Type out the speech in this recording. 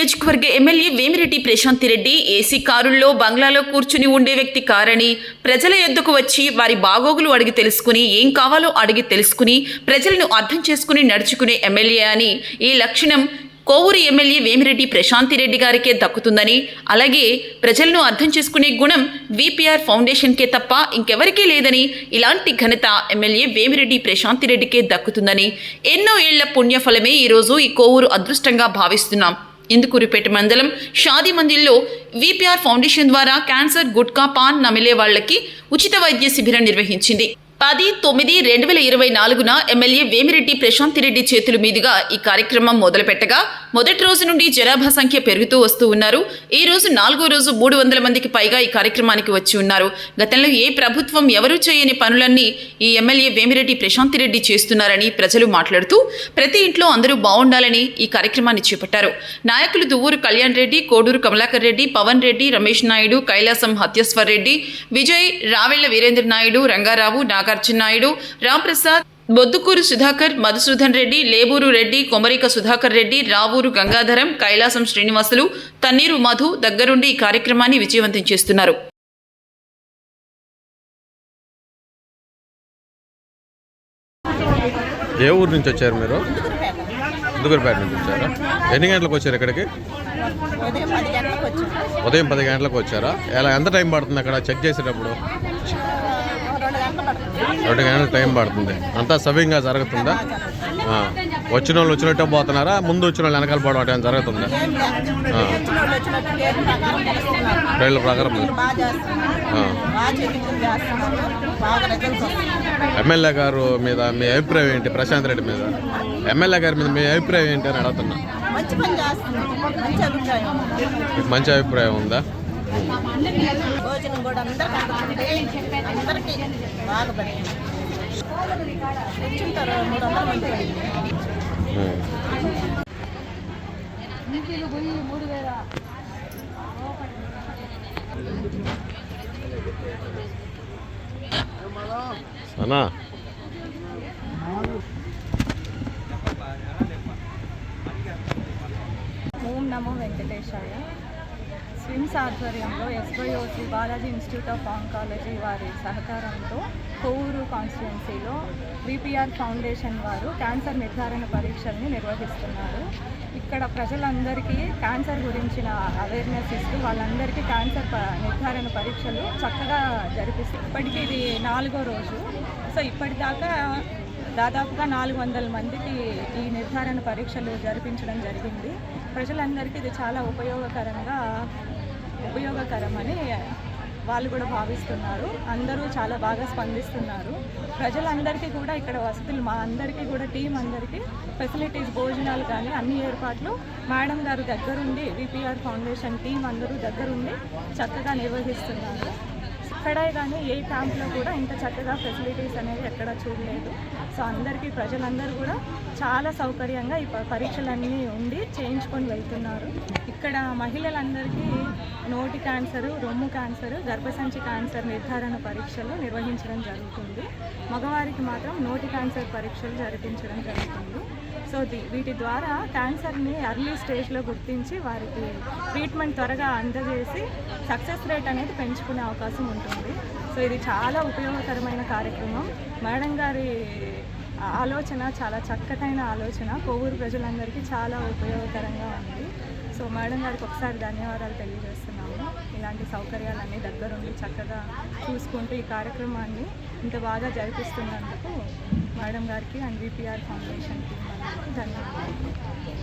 నియోజకవర్గ MLA Vemireddy Prashant Reddy AC కారుల్లో బంగ్లాలో కూర్చుని ఉండే వ్యక్తి కారని ప్రజల ఎద్దుకు వచ్చి వారి బాగోగులు అడిగి తెలుసుకుని ఏం కావాలో అడిగి తెలుసుకుని ప్రజలను అర్థం చేసుకుని నడుచుకునే ఎమ్మెల్యే అని ఈ లక్షణం కోవూరు ఎమ్మెల్యే వేమిరెడ్డి ప్రశాంతిరెడ్డి గారికే దక్కుతుందని అలాగే ప్రజలను అర్థం చేసుకునే గుణం విపిఆర్ ఫౌండేషన్కే తప్ప ఇంకెవరికీ లేదని ఇలాంటి ఘనత ఎమ్మెల్యే వేమిరెడ్డి ప్రశాంతిరెడ్డికే దక్కుతుందని ఎన్నో ఏళ్ళ పుణ్యఫలమే ఈరోజు ఈ కోవూరు అదృష్టంగా భావిస్తున్నాం. ఇందుకూరుపేట మండలం షాదీ మందిర్లో విపిఆర్ ఫౌండేషన్ ద్వారా క్యాన్సర్ గుట్కా పాన్ నమిలే వాళ్ళకి ఉచిత వైద్య శిబిరం నిర్వహించింది. పది తొమ్మిది రెండు వేల ఇరవై నాలుగున ఎమ్మెల్యే వేమిరెడ్డి ప్రశాంతిరెడ్డి చేతుల మీదుగా ఈ కార్యక్రమం మొదలుపెట్టగా మొదటి రోజు నుండి జనాభా సంఖ్య పెరుగుతూ వస్తూ ఉన్నారు. ఈ రోజు నాలుగో రోజు మూడు వందల మందికి పైగా ఈ కార్యక్రమానికి వచ్చి ఉన్నారు. గతంలో ఏ ప్రభుత్వం ఎవరూ చేయని పనులన్నీ ఈ ఎమ్మెల్యే వేమిరెడ్డి ప్రశాంతిరెడ్డి చేస్తున్నారని ప్రజలు మాట్లాడుతూ ప్రతి ఇంట్లో అందరూ బాగుండాలని ఈ కార్యక్రమాన్ని చేపట్టారు. నాయకులు దువ్వూరు కళ్యాణ్ రెడ్డి కోడూరు కమలాకర్ రెడ్డి పవన్ రెడ్డి రమేష్ నాయుడు కైలాసం హత్యస్వర్ రెడ్డి విజయ్ రావెళ్ళ వీరేంద్ర నాయుడు రంగారావు నాగ నాగార్జున నాయుడు రాంప్రసాద్ బొద్దుకూరు సుధాకర్ మధుసూదన్ రెడ్డి లేబూరు రెడ్డి కొమరిక సుధాకర్ రెడ్డి రావూరు గంగాధరం కైలాసం శ్రీనివాసులు తన్నీరు మధు దగ్గరుండి ఈ కార్యక్రమాన్ని విజయవంతం చేస్తున్నారు. ఏ ఊరు నుంచి వచ్చారు మీరు? దుగ్గరపేట నుంచి వచ్చారా? ఎన్ని గంటలకు వచ్చారు ఇక్కడికి? ఉదయం పది గంటలకు వచ్చారా? ఎలా ఎంత టైం పడుతుంది అక్కడ చెక్ చేసేటప్పుడు? రెండు గంటలు టైం పడుతుంది. అంతా సవ్యంగా జరుగుతుందా. వచ్చిన వాళ్ళు వచ్చినట్టే పోతున్నారా? ముందు వచ్చిన వాళ్ళు వెనకాల పోవడం జరుగుతుందా? ట్రైన్ల ప్రకారం. ఎమ్మెల్యే గారు మీద మీ అభిప్రాయం ఏంటి? ప్రశాంత్ రెడ్డి మీద. ఎమ్మెల్యే గారి మీద మీ అభిప్రాయం ఏంటి అని అడుగుతున్నా. మంచి అభిప్రాయం ఉంది. భోజనం కూడా అందరికి అందరికీ బాగా పడింది తెచ్చుంటారు మూడు వందల మంది. సనా ఓం నమో వెంకటేశాయ. స్విమ్స్ ఆధ్వర్యంలో SYOC Balaji institute of oncology వారి సహకారంతో కోవూరు కాన్స్టిట్యున్సీలో విపిఆర్ ఫౌండేషన్ వారు క్యాన్సర్ నిర్ధారణ పరీక్షల్ని నిర్వహిస్తున్నారు. ఇక్కడ ప్రజలందరికీ క్యాన్సర్ గురించిన అవేర్నెస్ ఇస్తూ వాళ్ళందరికీ క్యాన్సర్ ప- నిర్ధారణ పరీక్షలు చక్కగా జరిపిస్తారు ఇప్పటికీ ఇది నాలుగో రోజు. సో ఇప్పటిదాకా దాదాపుగా నాలుగు వందల మందికి ఈ నిర్ధారణ పరీక్షలు జరిపించడం జరిగింది. ప్రజలందరికీ ఇది చాలా ఉపయోగకరంగా ఉపయోగకరమని వాళ్ళు కూడా భావిస్తున్నారు. అందరూ చాలా బాగా స్పందిస్తున్నారు. ప్రజలందరికీ కూడా ఇక్కడ వసతులు మా అందరికీ కూడా టీం అందరికీ ఫెసిలిటీస్ భోజనాలు కానీ అన్ని ఏర్పాట్లు మేడం గారు దగ్గరుండి విపిఆర్ ఫౌండేషన్ టీం అందరూ దగ్గరుండి చక్కగా నిర్వహిస్తున్నారు. ఇక్కడే కానీ ఏ క్యాంప్లో కూడా ఇంత చక్కగా ఫెసిలిటీస్ అనేవి ఎక్కడా చూడలేదు. సో అందరికీ ప్రజలందరూ కూడా చాలా సౌకర్యంగా ఈ పరీక్షలన్నీ ఉండి చేయించుకొని వెళ్తున్నారు. ఇక్కడ మహిళలందరికీ నోటి క్యాన్సర్ రొమ్ము క్యాన్సర్ గర్భసంచి క్యాన్సర్ నిర్ధారణ పరీక్షలు నిర్వహించడం జరుగుతుంది. మగవారికి మాత్రం నోటి క్యాన్సర్ పరీక్షలు జరిపించడం జరుగుతుంది. సో వీటి ద్వారా క్యాన్సర్ని అర్లీ స్టేజ్లో గుర్తించి వారికి ట్రీట్మెంట్ త్వరగా అందజేసి సక్సెస్ రేట్ అనేది పెంచుకునే అవకాశం ఉంటుంది. సో ఇది చాలా ఉపయోగకరమైన కార్యక్రమం. మేడం గారి ఆలోచన చాలా చక్కటైన ఆలోచన. కొవ్వూరు ప్రజలందరికీ చాలా ఉపయోగకరంగా ఉంది. సో మేడం గారికి ఒకసారి ధన్యవాదాలు తెలియజేస్తున్నాము. ఇలాంటి సౌకర్యాలన్నీ దగ్గరుండి చక్కగా చూసుకుంటూ ఈ కార్యక్రమాన్ని ఇంత బాగా జరిపిస్తున్నందుకు మేడం గారికి అండ్ విపిఆర్ ఫౌండేషన్ ధన్యవాదాలు.